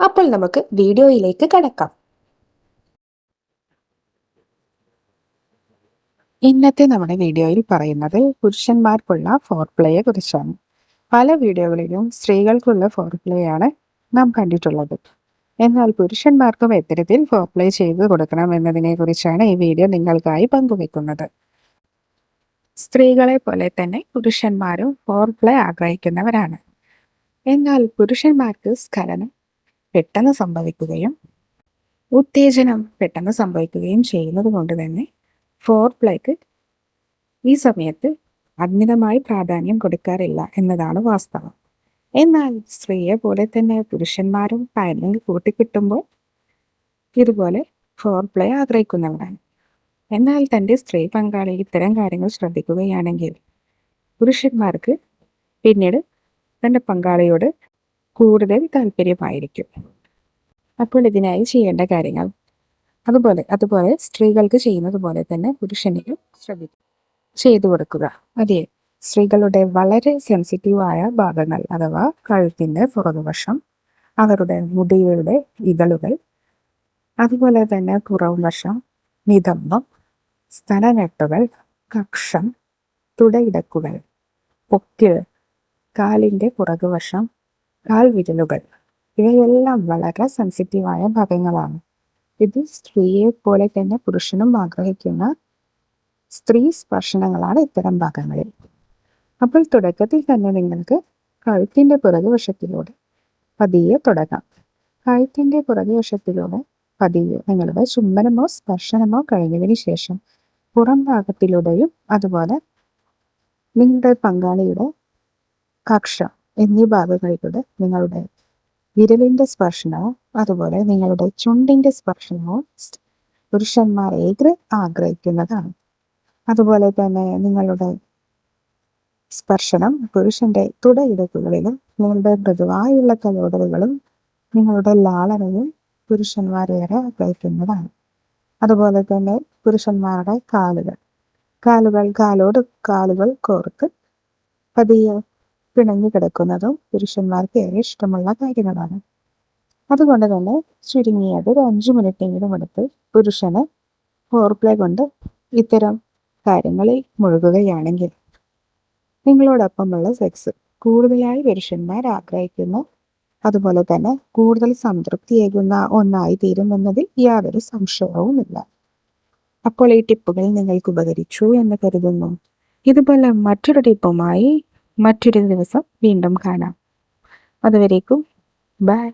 അപ്പോൾ നമുക്ക് വീഡിയോയിലേക്ക് കടക്കാം. ഇന്നത്തെ നമ്മുടെ വീഡിയോയിൽ പറയുന്നത് പുരുഷന്മാർക്കുള്ള ഫോർ പ്ലേയെ കുറിച്ചാണ്. പല വീഡിയോകളിലും സ്ത്രീകൾക്കുള്ള ഫോർ പ്ലേ ആണ് നാം കണ്ടിട്ടുള്ളത്. എന്നാൽ പുരുഷന്മാർക്കും എത്തരത്തിൽ ഫോർ പ്ലേ ചെയ്തു കൊടുക്കണം എന്നതിനെ കുറിച്ചാണ് ഈ വീഡിയോ നിങ്ങൾക്കായി പങ്കുവെക്കുന്നത്. സ്ത്രീകളെ പോലെ തന്നെ പുരുഷന്മാരും ഫോർ പ്ലേ ആഗ്രഹിക്കുന്നവരാണ്. എന്നാൽ പുരുഷന്മാർക്ക് സ്ഖലനം പെട്ടെന്ന് സംഭവിക്കുകയും ഉത്തേജനം പെട്ടെന്ന് സംഭവിക്കുകയും ചെയ്യുന്നത് കൊണ്ട് തന്നെ ഫോർ പ്ലേക്ക് ഈ സമയത്ത് അമിതമായി പ്രാധാന്യം കൊടുക്കാറില്ല എന്നതാണ് വാസ്തവം. എന്നാൽ സ്ത്രീയെ പോലെ തന്നെ പുരുഷന്മാരും ടൈമിംഗ് കൂട്ടിക്കിട്ടുമ്പോൾ ഇതുപോലെ ഫോർ പ്ലേ ആഗ്രഹിക്കുന്നവരാണ്. എന്നാൽ തന്റെ സ്ത്രീ പങ്കാളി ഇത്തരം കാര്യങ്ങൾ ശ്രദ്ധിക്കുകയാണെങ്കിൽ പുരുഷന്മാർക്ക് പിന്നീട് തന്റെ പങ്കാളിയോട് കൂടുതൽ താല്പര്യമായിരിക്കും. അപ്പോൾ ഇതിനായി ചെയ്യേണ്ട കാര്യങ്ങൾ. അതുപോലെ അതുപോലെ സ്ത്രീകൾക്ക് ചെയ്യുന്നത് പോലെ തന്നെ പുരുഷനിലും ശ്രദ്ധിക്കും. ചെയ്തു കൊടുക്കുക. അതെ സ്ത്രീകളുടെ വളരെ സെൻസിറ്റീവായ ഭാഗങ്ങൾ അഥവാ കഴുത്തിന്റെ പുറകുവശം അവരുടെ മുടികളുടെ ഇതളുകൾ അതുപോലെ തന്നെ പുറകുവശം നിതംബം സ്ഥലനെട്ടുകൾ കക്ഷം തുടയിടക്കുകൾ പൊക്കിൾ കാലിന്റെ പുറകുവശം കാൽവിരലുകൾ ഇവയെല്ലാം വളരെ സെൻസിറ്റീവായ ഭാഗങ്ങളാണ്. ഇത് സ്ത്രീയെ പോലെ തന്നെ പുരുഷനും ആഗ്രഹിക്കുന്ന സ്ത്രീ സ്പർശനങ്ങളാണ് ഇത്തരം ഭാഗങ്ങളിൽ. അപ്പോൾ തുടക്കത്തിൽ തന്നെ നിങ്ങൾക്ക് കഴുത്തിന്റെ പുറകുവശത്തിലൂടെ പതിയെ തുടങ്ങാം. കഴുത്തിന്റെ പുറകുവശത്തിലൂടെ പതിയെ നിങ്ങളുടെ ചുംബനമോ സ്പർശനമോ കഴിഞ്ഞതിന് ശേഷം പുറം ഭാഗത്തിലൂടെയും അതുപോലെ നിങ്ങളുടെ പങ്കാളിയുടെ കക്ഷ എന്നീ ഭാഗങ്ങളിലൂടെ നിങ്ങളുടെ വിരലിന്റെ സ്പർശനവും അതുപോലെ നിങ്ങളുടെ ചുണ്ടിന്റെ സ്പർശനവും പുരുഷന്മാർ ഏറെ ആഗ്രഹിക്കുന്നതാണ്. അതുപോലെ തന്നെ നിങ്ങളുടെ സ്പർശനം പുരുഷന്റെ തുടയിടക്കുകളിലും നിങ്ങളുടെ മൃദുവായുള്ള കലോടലുകളും നിങ്ങളുടെ ലാളനയും പുരുഷന്മാരേറെ ആഗ്രഹിക്കുന്നതാണ്. അതുപോലെ തന്നെ പുരുഷന്മാരുടെ കാലുകൾ. കാലുകൾ കാലോട് കാലുകൾ കോർത്ത് പതിയെ പിണഞ്ഞു കിടക്കുന്നതും പുരുഷന്മാർക്ക് ഏറെ ഇഷ്ടമുള്ള കാര്യങ്ങളാണ്. അതുകൊണ്ട് തന്നെ ചുരുങ്ങിയത് ഒരു അഞ്ചു മിനിറ്റെങ്കിലും എടുത്ത് പുരുഷന് ഫോർപ്ലേ കൊണ്ട് ഇത്തരം കാര്യങ്ങളിൽ മുഴുകുകയാണെങ്കിൽ നിങ്ങളോടൊപ്പമുള്ള സെക്സ് കൂടുതലായി പുരുഷന്മാർ ആഗ്രഹിക്കുന്നു അതുപോലെ തന്നെ കൂടുതൽ സംതൃപ്തിയേകുന്ന ഒന്നായി തീരുമെന്നതിൽ യാതൊരു സംശയവുമില്ല. അപ്പോൾ ഈ ടിപ്പുകൾ നിങ്ങൾക്ക് ഉപകരിച്ചു എന്ന് കരുതുന്നു. ഇതുപോലെ മറ്റൊരു ടിപ്പുമായി മറ്റൊരു ദിവസം വീണ്ടും കാണാം. അതുവരേക്കും ബൈ.